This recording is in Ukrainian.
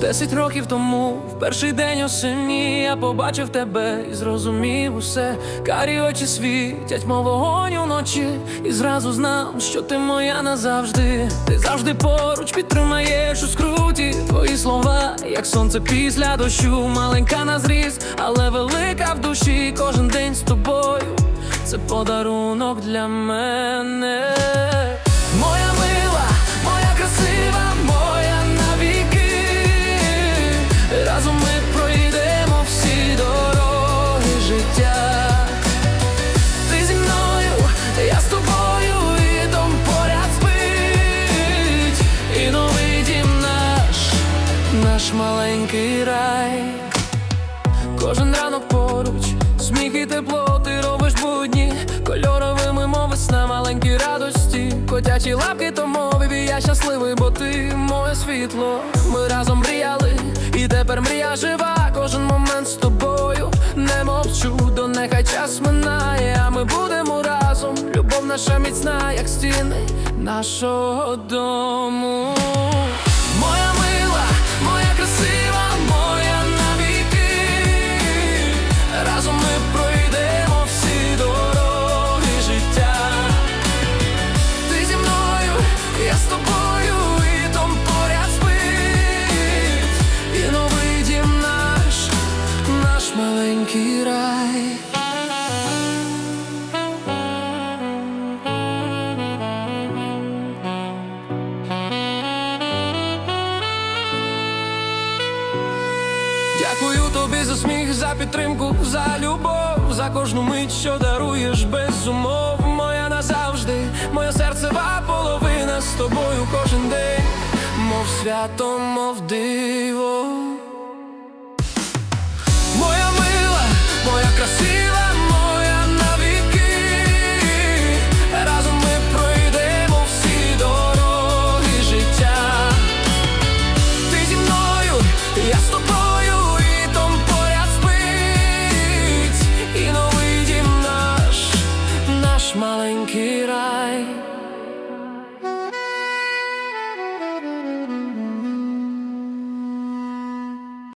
Десять років тому, в перший день осені, я побачив тебе і зрозумів усе. Карі очі світять, мов вогонь уночі, і зразу знав, що ти моя назавжди. Ти завжди поруч підтримаєш у скруті. Твої слова, як сонце після дощу, маленька на зріст, але велика в душі. Кожен день з тобою. Це подарунок для мене. Наш маленький рай. Кожен ранок поруч, сміх і тепло, ти робиш будні кольоровими, мов весна, маленькі радості. Котячі лапки, то мовив, і я щасливий, бо ти моє світло. Ми разом мріяли, і тепер мрія жива. Кожен момент з тобою не мовчу, до нехай час минає, а ми будемо разом. Любов наша міцна, як стіни нашого дому. Дякую тобі за сміх, за підтримку, за любов, за кожну мить, що даруєш без умов. Моя назавжди, моя серцева половина з тобою кожен день, мов свято, мов диво.